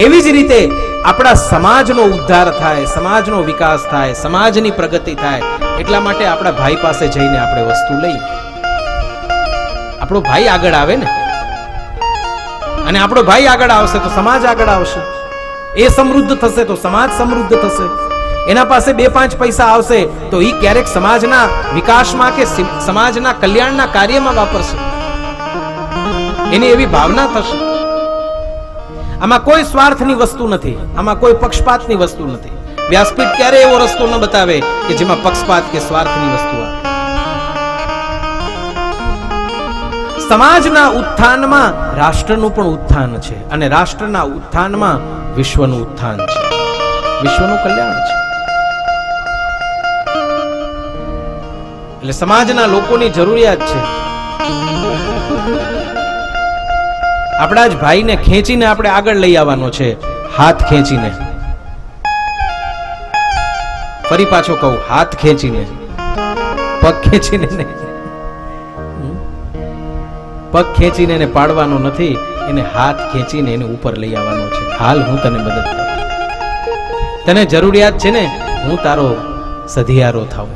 એવી જ રીતે આપણા સમાજનો ઉદ્ધાર થાય, સમાજનો વિકાસ થાય, સમાજની પ્રગતિ થાય, એટલા માટે આપણા ભાઈ પાસે જઈને આપણે વસ્તુ લઈએ. આપણો ભાઈ આગળ આવે ને? અને આપણો ભાઈ આગળ આવશે તો સમાજ આગળ આવશે. એ સમૃદ્ધ થશે તો સમાજ સમૃદ્ધ થશે. એના પાસે બે પાંચ પૈસા આવશે તો એ ક્યારેક સમાજના વિકાસમાં કે સમાજના કલ્યાણના કાર્યમાં વાપરશે. એની એવી ભાવના થશે. આમાં કોઈ સ્વાર્થની વસ્તુ નથી, આમાં કોઈ પક્ષપાતની વસ્તુ નથી. વ્યાસપીઠ ક્યારે એવો રસ્તો ન બતાવે કે જેમાં પક્ષપાત કે સ્વાર્થની વસ્તુ આવે. સમાજના ઉત્થાનમાં રાષ્ટ્રનું પણ ઉત્થાન છે અને રાષ્ટ્રના ઉત્થાનમાં વિશ્વનું ઉત્થાન છે. વિશ્વનું કલ્યાણ છે. એટલે સમાજના લોકોની જરૂરિયાત છે. આપણા જ ભાઈને ખેંચીને આપણે આગળ લઈ આવવાનો છે. હાથ ખેંચીને. ફરી પાછો કહું, હાથ ખેંચીને. પગ ખેંચીને? પગ ખેંચીને એને પાડવાનો નથી, એને હાથ ખેંચીને એને ઉપર લઈ આવવાનો છે. હાલ હું તને મદદ તને જરૂરિયાત છે ને, હું તારો સધિયારો થાઉં.